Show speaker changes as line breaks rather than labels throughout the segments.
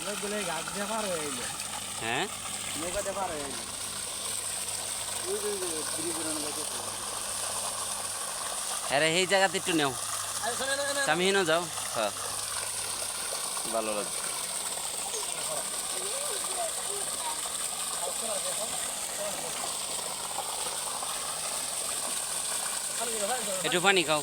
অনেকগুলো গাছ দিয়ে পার হয়ে এলো
হ্যাঁ
নৌকাতে পার হয়ে নৌকাতে
আরে এই জায়গাতে একটু নেও চামিহিনও যাও হ্যাঁ ভালো লাগবে একটু পানি খাও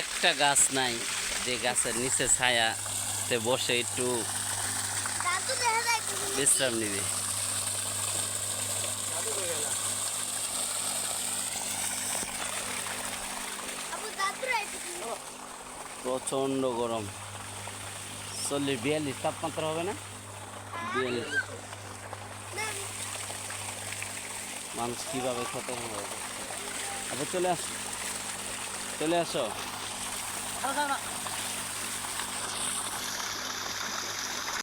একটা গাছ নাই, যে গাছের নিচে ছায়াতে বসে একটু বিশ্রাম নিবে। প্রচণ্ড গরম। চল্লিশ, বিয়াল্লিশ, তাপমাত্রা হবে না? বিয়াল্লিশ। মানুষ কীভাবে ক্ষত হবে আবার চলে আসো। চলে আসো। さよなら